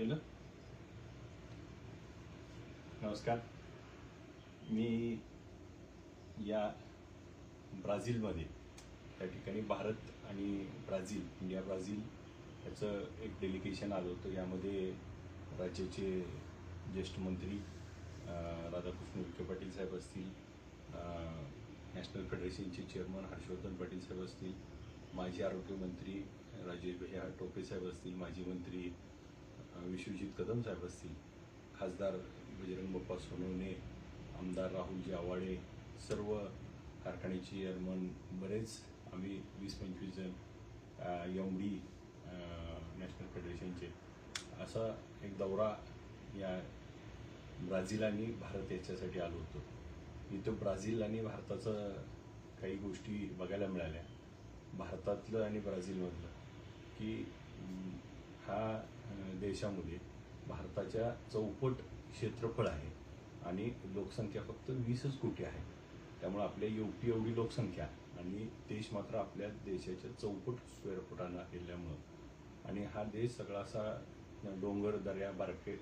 केलं? नमस्कार. मी या ब्राझीलमध्ये त्या ठिकाणी भारत आणि ब्राझील इंडिया ब्राझील याचं एक डेलिगेशन आलं होतं. यामध्ये राज्याचे ज्येष्ठ मंत्री राधाकृष्ण विखे पाटील साहेब असतील नॅशनल फेडरेशनचे चेअरमन हर्षवर्धन पाटील साहेब असतील माजी आरोग्यमंत्री राजेश भैया टोपे साहेब असतील माजी मंत्री विश्वजित कदम साहेब असतील. खासदार बजरंग बाप्पा सोनवणे आमदार राहुलजी आवाडे सर्व कारखान्याचे चेअरमन बरेच आम्ही वीस पंचवीस जण एम नॅशनल फेडरेशनचे असा एक दौरा या ब्राझील आणि भारत याच्यासाठी आलो होतो. इथं ब्राझील आणि भारताचं काही गोष्टी बघायला मिळाल्या. भारतातलं आणि ब्राझीलमधलं की हा देशामध्ये भारताच्या चौपट क्षेत्रफळ आहे आणि लोकसंख्या फक्त वीसच कोटी आहे. त्यामुळे आपल्या एवढी एवढी लोकसंख्या आणि देश मात्र आपल्या देशाच्या चौपट स्क्वेअर फुटानं गेल्यामुळं. आणि हा देश सगळा असा डोंगर दर्या बारके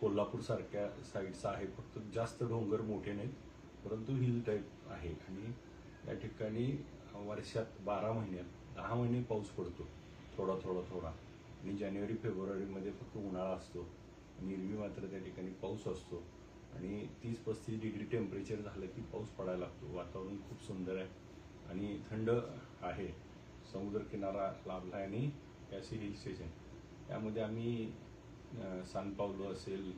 कोल्हापूरसारख्या साईडचा आहे. फक्त जास्त डोंगर मोठे नाहीत परंतु हिल टाईप आहे. आणि या ठिकाणी वर्षात बारा महिन्यात दहा महिने पाऊस पडतो. थोडा थोडा थोडा. आणि जानेवारी फेब्रुवारीमध्ये फक्त उन्हाळा असतो. आणि एरवी मात्र त्या ठिकाणी पाऊस असतो. आणि तीस पस्तीस डिग्री टेम्परेचर झालं की पाऊस पडायला लागतो. वातावरण खूप सुंदर आहे आणि थंड आहे. समुद्रकिनारा लाभला आहे आणि हे हिल स्टेशन. त्यामध्ये आम्ही सानपावलो सान पावलो असेल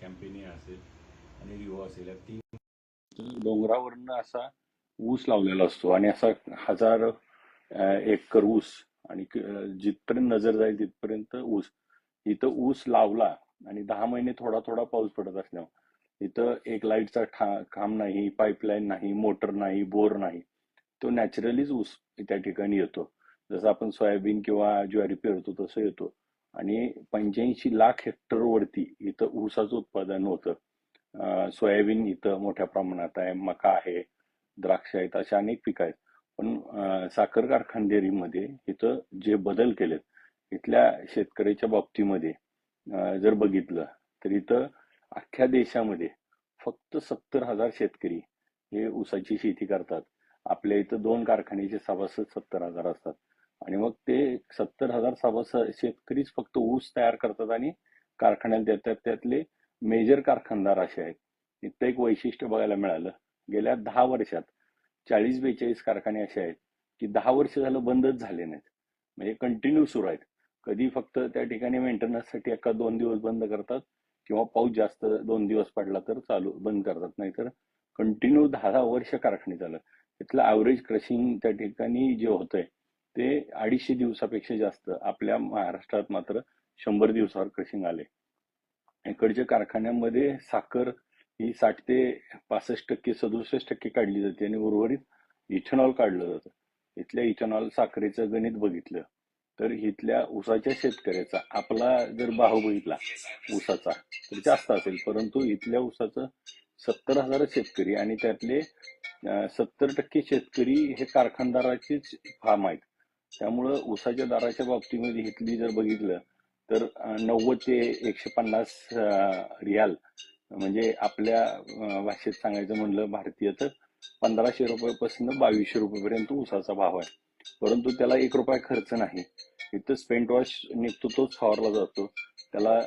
कॅम्पेनिया असेल आणि रिओ असेल या तीन डोंगरावरनं असा ऊस लावलेला असतो. आणि असा हजार एकर ऊस आणि जिथपर्यंत नजर जाईल तिथपर्यंत ऊस. इथं ऊस लावला आणि दहा महिने थोडा थोडा पाऊस पडत असल्यावर इथं एक लाईटचा ठा खांब नाही पाईपलाईन नाही मोटर नाही बोर नाही. तो नॅचरलीच ऊस त्या ठिकाणी येतो. जसं आपण सोयाबीन किंवा ज्वारी पेरतो तसं येतो. आणि पंच्याऐंशी लाख हेक्टरवरती इथं ऊसाचं उत्पादन होतं. सोयाबीन इथं मोठ्या प्रमाणात आहे मका आहे द्राक्ष आहेत अशा अनेक पिकं आहेत. पण साखर कारखानदारीमध्ये इथं जे बदल केलेत इथल्या शेतकऱ्याच्या बाबतीमध्ये जर बघितलं तर इथं अख्ख्या देशामध्ये फक्त सत्तर हजार शेतकरी हे ऊसाची शेती करतात. आपल्या इथं दोन कारखान्याचे सभासद सत्तर हजार असतात. आणि मग ते सत्तर हजार सभासद शेतकरीच फक्त ऊस तयार करतात आणि कारखान्याला देतात. त्यातले मेजर कारखानदार असे आहेत. इथं एक वैशिष्ट्य बघायला मिळालं. गेल्या दहा वर्षात चाळीस बेचाळीस कारखाने असे आहेत की दहा वर्ष झालं बंदच झाले नाहीत. म्हणजे कंटिन्यू सुरू आहेत. कधी फक्त त्या ठिकाणी मेंटेनन्ससाठी एका दोन दिवस बंद करतात किंवा पाऊस जास्त दोन दिवस पडला तर चालू बंद करतात. नाहीतर कंटिन्यू दहा दहा वर्ष कारखाने चालत. तिथलं ॲव्हरेज क्रशिंग त्या ठिकाणी जे होतंय ते अडीचशे दिवसापेक्षा जास्त आपल्या महाराष्ट्रात मात्र शंभर दिवसावर क्रशिंग आले इकडच्या कारखान्यामध्ये साखर ही साठ ते पासष्ट टक्के सदुसष्ट टक्के काढली जाते आणि उर्वरित इथेनॉल काढलं जातं. इथल्या इथेनॉल साखरेचं गणित बघितलं तर इथल्या ऊसाच्या शेतकऱ्याचा आपला जर भाव बघितला ऊसाचा तर जास्त असेल. परंतु इथल्या ऊसाचं सत्तर हजार शेतकरी आणि त्यातले सत्तर टक्के शेतकरी हे कारखानदाराचेच फार्म आहेत. त्यामुळं ऊसाच्या दाराच्या बाबतीमध्ये इथली जर बघितलं तर नव्वद ते एकशे पन्नास रियाल म्हणजे आपल्या भाषेत सांगायचं म्हणलं भारतीय तर पंधराशे रुपयापासून बावीसशे रुपयेपर्यंत ऊसाचा भाव आहे. परंतु त्याला एक रुपया खर्च नाही. इथं स्पेंट वॉश निघतो तोच फवारला जातो. त्याला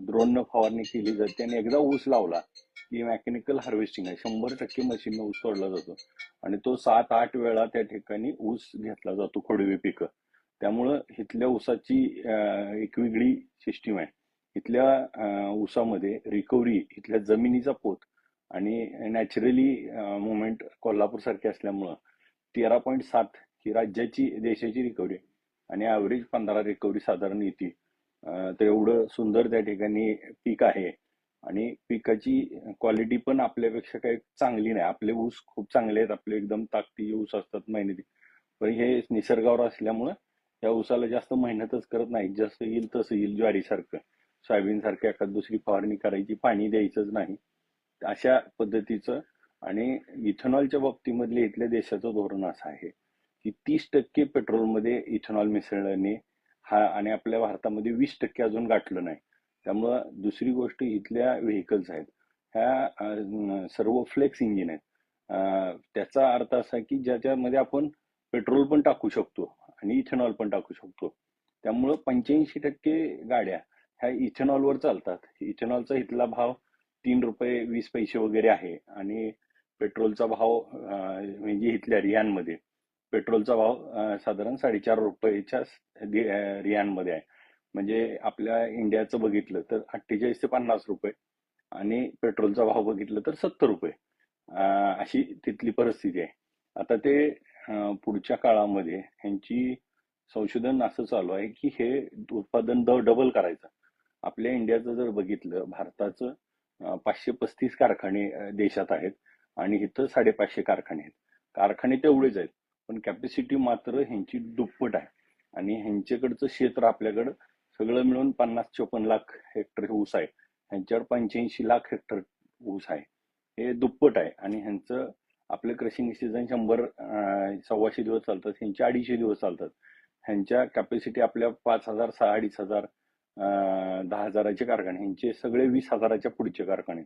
द्रोणनं फवारणी केली जाते आणि एकदा ऊस लावला की मेकॅनिकल हार्वेस्टिंग आहे. शंभर टक्के मशीननं ऊस तोडला जातो. आणि तो सात आठ वेळा त्या ठिकाणी ऊस घेतला जातो खोडवी पिकं. त्यामुळं इथल्या ऊसाची एक वेगळी सिस्टीम आहे. इथल्या ऊसामध्ये रिकव्हरी इथल्या जमिनीचा पोत आणि नॅचरली मुवमेंट कोल्हापूर सारखी असल्यामुळं तेरा पॉईंट सात ही राज्याची देशाची रिकव्हरी आणि ॲव्हरेज पंधरा रिकव्हरी साधारण येते तर एवढं सुंदर त्या ठिकाणी पीक आहे आणि पिकाची क्वालिटी पण आपल्यापेक्षा काही चांगली नाही. आपले ऊस खूप चांगले आहेत. आपले एकदम ताकती ऊस असतात मेहनती पण हे निसर्गावर असल्यामुळं या ऊसाला जास्त मेहनतच करत नाही जसं येईल तसं येईल ज्वारीसारखं. सोयाबीन एखाद दुसरी फवारणी करायची पाणी द्यायचंच नाही. अशा पद्धतीचं आणि इथेनॉलच्या बाबतीमधले इथल्या देशाचं धोरण असं आहे की तीस टक्के पेट्रोलमध्ये इथेनॉल मिसळल्याने हा आणि आपल्या भारतामध्ये वीस टक्के अजून गाठलं नाही. त्यामुळं दुसरी गोष्ट इथल्या व्हेकल्स आहेत. ह्या सर्व फ्लेक्स इंजिन आहेत. त्याचा अर्थ असा की ज्याच्यामध्ये आपण पेट्रोल पण टाकू शकतो आणि इथेनॉल पण टाकू शकतो. त्यामुळं पंच्याऐंशी टक्के गाड्या ह्या इथेनॉलवर चालतात. इथेनॉलचा इथला भाव तीन रुपये वीस पैसे वगैरे आहे. आणि पेट्रोलचा भाव म्हणजे इथल्या रियानमध्ये पेट्रोलचा भाव साधारण साडेचार रुपयेच्या दि- रियानमध्ये आहे. म्हणजे आपल्या इंडियाचं बघितलं तर अठ्ठेचाळीस ते पन्नास रुपये. आणि पेट्रोलचा भाव बघितलं तर सत्तर रुपये. अशी तिथली परिस्थिती आहे. आता ते पुढच्या काळामध्ये ह्यांची संशोधन असं चालू आहे की हे उत्पादन द डबल करायचं. आपल्या इंडियाचं जर बघितलं भारताचं पाचशे पस्तीस कारखाने देशात आहेत आणि इथं साडेपाचशे कारखाने आहेत. कारखाने तेवढेच आहेत पण कॅपॅसिटी मात्र ह्यांची दुप्पट आहे. आणि ह्यांच्याकडचं क्षेत्र आपल्याकडं सगळं मिळून पन्नास चोपन्न लाख हेक्टर ऊस आहे. ह्यांच्यावर पंच्याऐंशी लाख हेक्टर ऊस आहे. हे दुप्पट आहे आणि ह्यांचं आपलं क्रशिंग सीझन शंभर सव्वाशे दिवस चालतात ह्यांचे अडीचशे दिवस चालतात. ह्यांच्या कॅपॅसिटी आपल्या पाच हजार सहा अडीच हजार दहा हजाराचे कारखाने ह्यांचे सगळे वीस हजाराच्या पुढचे कारखाने.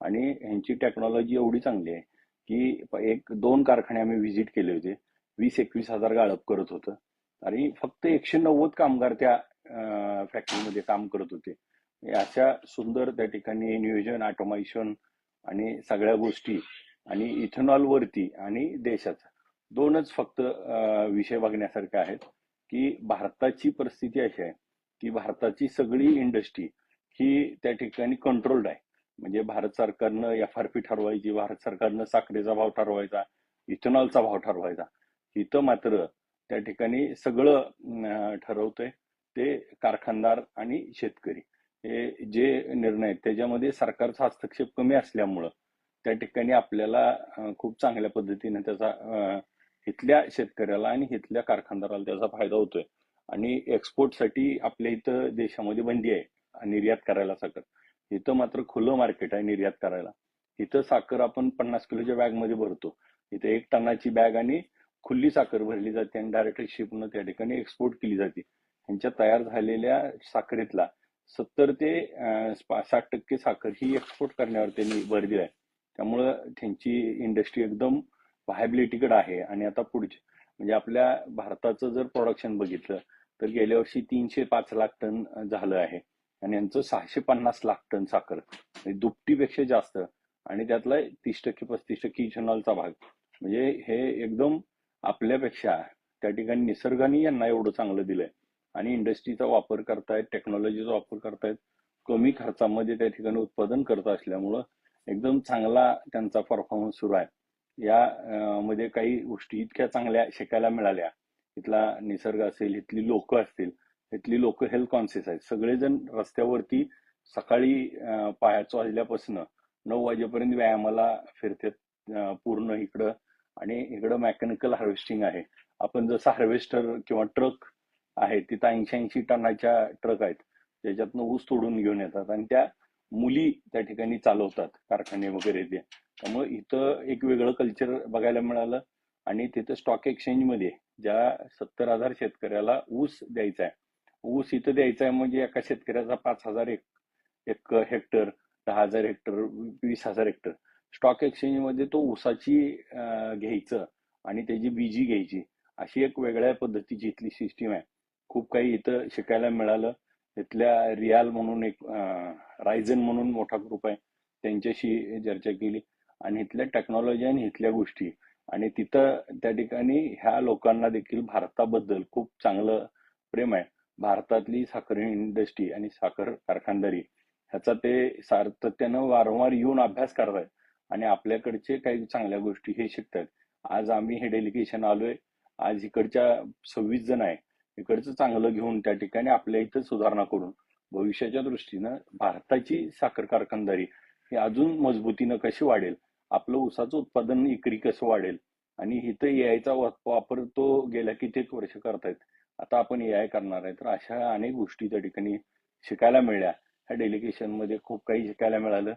आणि ह्यांची टेक्नॉलॉजी एवढी चांगली आहे की एक दोन कारखाने आम्ही व्हिजिट केले होते. वीस एकवीस हजार गाळप करत होतं. आणि फक्त एकशे नव्वद कामगार त्या फॅक्टरीमध्ये काम करत होते. अशा सुंदर त्या ठिकाणी नियोजन ऑटोमेशन आणि सगळ्या गोष्टी आणि इथेनॉल वरती आणि देशाचा. दोनच फक्त विषय बघण्यासारखे आहेत की भारताची परिस्थिती अशी आहे की भारताची सगळी इंडस्ट्री ही त्या ठिकाणी कंट्रोल्ड आहे. म्हणजे भारत सरकारनं एफ आर पी ठरवायची भारत सरकारनं साखरेचा भाव ठरवायचा इथेनॉलचा भाव ठरवायचा. इथं मात्र त्या ठिकाणी सगळं ठरवतंय ते कारखानदार आणि शेतकरी. हे जे निर्णय आहेत त्याच्यामध्ये सरकारचा हस्तक्षेप कमी असल्यामुळं त्या ठिकाणी आपल्याला खूप चांगल्या पद्धतीने त्याचा इथल्या शेतकऱ्याला आणि इथल्या कारखानदाराला त्याचा फायदा होतोय. आणि एक्सपोर्टसाठी आपल्या इथं देशामध्ये बंदी आहे निर्यात करायला साखर. इथं मात्र खुलं मार्केट आहे निर्यात करायला. इथं साखर आपण पन्नास किलोच्या बॅगमध्ये भरतो. इथे एक टनाची बॅग आणि खुल्ली साखर भरली जाते आणि डायरेक्ट शिपनं त्या ठिकाणी एक्सपोर्ट केली जाते. ह्यांच्या तयार झालेल्या साखरेतला सत्तर ते साठ टक्के साखर ही एक्सपोर्ट करण्यावर त्यांनी भर दिलाय. त्यामुळं त्यांची इंडस्ट्री एकदम व्हायबिलिटीकडे आहे. आणि आता पुढचे म्हणजे आपल्या भारताचं जर प्रोडक्शन बघितलं तर गेल्या वर्षी तीनशे पाच लाख टन झालं आहे. आणि यांचं सहाशे पन्नास लाख टन साखर म्हणजे दुपटीपेक्षा जास्त. आणि त्यातला तीस टक्के पस्तीस टक्के इथेनॉलचा भाग. म्हणजे हे एकदम आपल्यापेक्षा त्या ठिकाणी निसर्गाने यांना एवढं चांगलं दिलंय. आणि इंडस्ट्रीचा वापर करतायत टेक्नॉलॉजीचा वापर करतायत कमी खर्चामध्ये त्या ठिकाणी उत्पादन करत असल्यामुळं एकदम चांगला त्यांचा परफॉर्मन्स सुरू आहे. या मध्ये काही गोष्टी इतक्या चांगल्या शिकायला मिळाल्या. इथला निसर्ग असेल इथली लोक असतील इथली लोक हेल्थ कॉन्शियस आहेत. सगळेजण रस्त्यावरती सकाळी पायाचो पायाच वाजल्यापासून नऊ वाजेपर्यंत व्यायामाला फिरतात पूर्ण इकडं. आणि इकडं मेकॅनिकल हार्वेस्टिंग आहे. आपण जसं हार्वेस्टर किंवा ट्रक आहे तिथं ऐंशी ऐंशी टनाच्या ट्रक आहेत ज्याच्यातनं ऊस तोडून घेऊन येतात. आणि त्या मुली त्या ठिकाणी चालवतात कारखाने वगैरे ते. त्यामुळे इथं एक वेगळं कल्चर बघायला मिळालं. आणि तिथं स्टॉक एक्सचेंजमध्ये ज्या सत्तर हजार शेतकऱ्याला ऊस द्यायचा आहे ऊस इथं द्यायचा आहे म्हणजे एका शेतकऱ्याचा पाच हजार एक एक हेक्टर दहा हजार हेक्टर वीस हजार हेक्टर. स्टॉक एक्सचेंजमध्ये तो ऊसाची घ्यायचं आणि त्याची बीजी घ्यायची अशी एक वेगळ्या पद्धतीची इथली सिस्टीम आहे. खूप काही इथं शिकायला मिळालं. इथल्या रियाल म्हणून एक रायझन म्हणून मोठा ग्रुप आहे. त्यांच्याशी चर्चा केली. आणि इथल्या टेक्नॉलॉजी आणि इथल्या गोष्टी. आणि तिथं त्या ठिकाणी ह्या लोकांना देखील भारताबद्दल खूप चांगलं प्रेम आहे. भारतातली साखर इंडस्ट्री आणि साखर कारखानदारी ह्याचा ते सातत्यानं वारंवार येऊन अभ्यास करतायत आणि आपल्याकडचे काही चांगल्या गोष्टी हे शिकतायत. आज आम्ही हे डेलिगेशन आलोय. आज इकडच्या सव्वीस जण आहे. इकडचं चांगलं घेऊन त्या ठिकाणी आपल्या इथं सुधारणा करून भविष्याच्या दृष्टीनं भारताची साखर कारखानदारी ही अजून मजबूतीनं कशी वाढेल आपलं ऊसाचं उत्पादन इकरी कसं वाढेल? आणि इथं यायचा वापर तो गेल्या कित्येक वर्ष करतायत. आता आपण ए आय करणार आहे तर अशा अनेक गोष्टी त्या ठिकाणी शिकायला मिळाल्या. ह्या डेलिगेशनमध्ये खूप काही शिकायला मिळालं.